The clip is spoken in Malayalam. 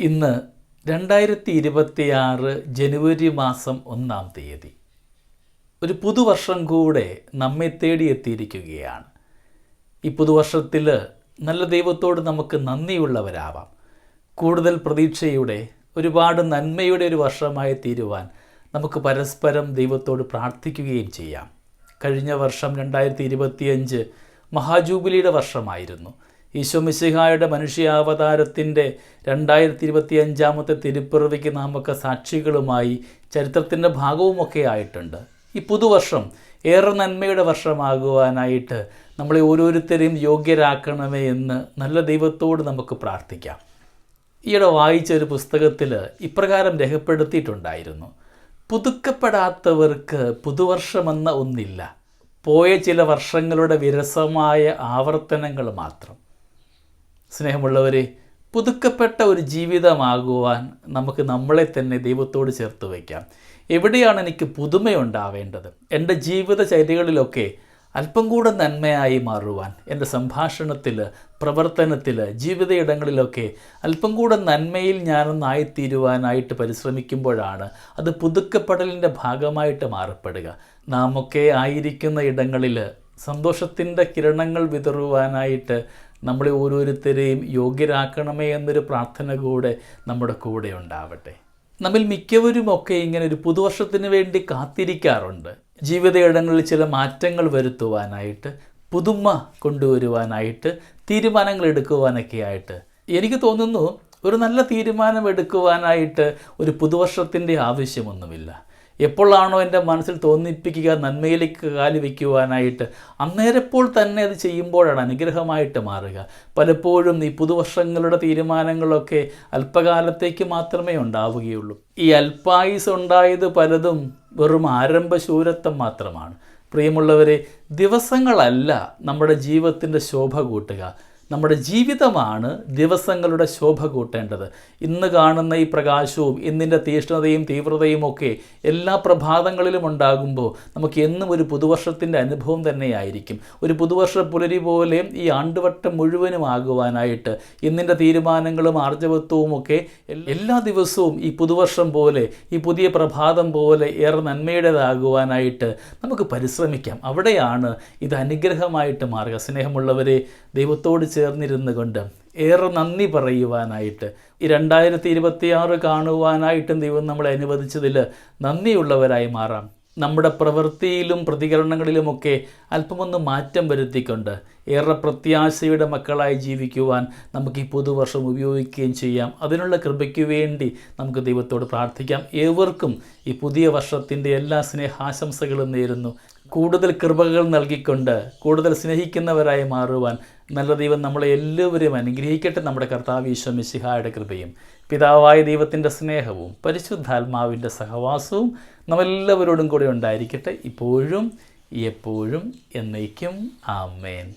ഇന്ന് രണ്ടായിരത്തി ഇരുപത്തിയാറ് ജനുവരി മാസം ഒന്നാം തീയതി. ഒരു പുതുവർഷം കൂടെ നമ്മെ തേടി എത്തിയിരിക്കുകയാണ് ഈ പുതുവർഷത്തിൽ നല്ല ദൈവത്തോട് നമുക്ക് നന്ദിയുള്ളവരാവാം. കൂടുതൽ പ്രതീക്ഷയുടെ ഒരുപാട് നന്മയുടെ ഒരു വർഷമായി തീരുവാൻ നമുക്ക് പരസ്പരം ദൈവത്തോട് പ്രാർത്ഥിക്കുകയും ചെയ്യാം. കഴിഞ്ഞ വർഷം രണ്ടായിരത്തി ഇരുപത്തിയഞ്ച് മഹാജൂബിലിയുടെ വർഷമായിരുന്നു. ഈശോ മിശിഹായുടെ മനുഷ്യാവതാരത്തിന്റെ രണ്ടായിരത്തി ഇരുപത്തി അഞ്ചാമത്തെ തിരുപ്പിറവിക്ക് നാമൊക്കെ സാക്ഷികളുമായി ചരിത്രത്തിന്റെ ഭാഗവുമൊക്കെ ആയിട്ടുണ്ട്. ഈ പുതുവർഷം ഏറെ നന്മയുടെ വർഷമാകുവാനായിട്ട് നമ്മളെ ഓരോരുത്തരെയും യോഗ്യരാക്കണമേ എന്ന് നല്ല ദൈവത്തോട് നമുക്ക് പ്രാർത്ഥിക്കാം. ഈയിടെ വായിച്ച ഒരു പുസ്തകത്തിൽ ഇപ്രകാരം രേഖപ്പെടുത്തിയിട്ടുണ്ടായിരുന്നു. പുതുക്കപ്പെടാത്തവർക്ക് പുതുവർഷമെന്ന ഒന്നില്ല. പോയ ചില വർഷങ്ങളുടെ വിരസമായ ആവർത്തനങ്ങൾ മാത്രം. സ്നേഹമുള്ളവരെ പുതുക്കപ്പെട്ട ഒരു ജീവിതമാകുവാൻ നമുക്ക് നമ്മളെ തന്നെ ദൈവത്തോട് ചേർത്ത് വയ്ക്കാം. എവിടെയാണ് എനിക്ക് പുതുമയുണ്ടാവേണ്ടത്? എന്റെ ജീവിതചര്യകളിലൊക്കെ അല്പം കൂടെ നന്മയായി മാറുവാൻ എന്റെ സംഭാഷണത്തിൽ പ്രവർത്തനത്തിൽ ജീവിതയിടങ്ങളിലൊക്കെ അല്പം കൂടെ നന്മയിൽ ഞാനൊന്നായിത്തീരുവാനായിട്ട് പരിശ്രമിക്കുമ്പോഴാണ് അത് പുതുക്കപ്പെടലിന്റെ ഭാഗമായിട്ട് മാറപ്പെടുക. നാമൊക്കെ ആയിരിക്കുന്ന ഇടങ്ങളിൽ സന്തോഷത്തിന്റെ കിരണങ്ങൾ വിതറുവാനായിട്ട് നമ്മളെ ഓരോരുത്തരെയും യോഗ്യരാക്കണമേ എന്നൊരു പ്രാർത്ഥന കൂടെ നമ്മുടെ കൂടെ ഉണ്ടാവട്ടെ. നമ്മിൽ മിക്കവരുമൊക്കെ ഇങ്ങനെ ഒരു പുതുവർഷത്തിന് വേണ്ടി കാത്തിരിക്കാറുണ്ട്. ജീവിതയിടങ്ങളിൽ ചില മാറ്റങ്ങൾ വരുത്തുവാനായിട്ട് പുതുമ കൊണ്ടുവരുവാനായിട്ട് തീരുമാനങ്ങൾ എടുക്കുവാനൊക്കെ ആയിട്ട്. എനിക്ക് തോന്നുന്നു ഒരു നല്ല തീരുമാനം എടുക്കുവാനായിട്ട് ഒരു പുതുവർഷത്തിന്റെ ആവശ്യമൊന്നുമില്ല. എപ്പോഴാണോ എന്റെ മനസ്സിൽ തോന്നിപ്പിക്കുക നന്മയിലേക്ക് കാലി വയ്ക്കുവാനായിട്ട്. അന്നേരപ്പോൾ തന്നെ അത് ചെയ്യുമ്പോഴാണ് അനുഗ്രഹമായിട്ട് മാറുക. പലപ്പോഴും ഈ പുതുവർഷങ്ങളുടെ തീരുമാനങ്ങളൊക്കെ അല്പകാലത്തേക്ക് മാത്രമേ ഉണ്ടാവുകയുള്ളൂ. ഈ അല്പായുസ് ഉണ്ടായത് പലതും വെറും ആരംഭശൂരത്വം മാത്രമാണ്. പ്രിയമുള്ളവരെ ദിവസങ്ങളല്ല നമ്മുടെ ജീവിതത്തിന്റെ ശോഭ കൂട്ടുക. നമ്മുടെ ജീവിതമാണ് ദിവസങ്ങളുടെ ശോഭ കൂട്ടേണ്ടത്. ഇന്ന് കാണുന്ന ഈ പ്രകാശവും ഇന്നിന്റെ തീഷ്ണതയും തീവ്രതയും ഒക്കെ എല്ലാ പ്രഭാതങ്ങളിലും ഉണ്ടാകുമ്പോൾ നമുക്ക് എന്നും ഒരു പുതുവർഷത്തിന്റെ അനുഭവം തന്നെയായിരിക്കും. ഒരു പുതുവർഷ പുലരി പോലെ ഈ ആണ്ടുവട്ടം മുഴുവനും ആകുവാനായിട്ട് ഇന്നിന്റെ തീരുമാനങ്ങളും ആർജവത്വവും ഒക്കെ എല്ലാ ദിവസവും ഈ പുതുവർഷം പോലെ ഈ പുതിയ പ്രഭാതം പോലെ ഏറെ നന്മയുടേതാകുവാനായിട്ട് നമുക്ക് പരിശ്രമിക്കാം. അവിടെയാണ് ഇത് അനുഗ്രഹമായിട്ട് മാറുക. സ്നേഹമുള്ളവരെ ദൈവത്തോട് ചേർന്നിരുന്നു കൊണ്ട് ഏറെ നന്ദി പറയുവാനായിട്ട്. ഈ രണ്ടായിരത്തി ഇരുപത്തി ആറ് കാണുവാനായിട്ടും ദൈവം നമ്മളെ അനുവദിച്ചതിൽ നന്ദിയുള്ളവരായി മാറാം. നമ്മുടെ പ്രവൃത്തിയിലും പ്രതികരണങ്ങളിലുമൊക്കെ അല്പമൊന്ന് മാറ്റം വരുത്തിക്കൊണ്ട് ഏറെ പ്രത്യാശയുടെ മക്കളായി ജീവിക്കുവാൻ നമുക്ക് ഈ പുതുവർഷം ഉപയോഗിക്കുകയും ചെയ്യാം. അതിനുള്ള കൃപയ്ക്ക് വേണ്ടി നമുക്ക് ദൈവത്തോട് പ്രാർത്ഥിക്കാം. ഏവർക്കും ഈ പുതിയ വർഷത്തിന്റെ എല്ലാ സ്നേഹാശംസകളും നേരുന്നു. കൂടുതൽ കൃപകൾ നൽകിക്കൊണ്ട് കൂടുതൽ സ്നേഹിക്കുന്നവരായി മാറുവാൻ നല്ല ദൈവം നമ്മളെ എല്ലാവരെയും അനുഗ്രഹിക്കട്ടെ. നമ്മുടെ കർത്താവ് ഈശോ മിശിഹായുടെ കൃപയും പിതാവായ ദൈവത്തിന്റെ സ്നേഹവും പരിശുദ്ധാത്മാവിന്റെ സഹവാസവും നമ്മളെല്ലാവരോടും കൂടെ ഉണ്ടായിരിക്കട്ടെ. ഇപ്പോഴും എപ്പോഴും എന്നേക്കും. ആമേൻ.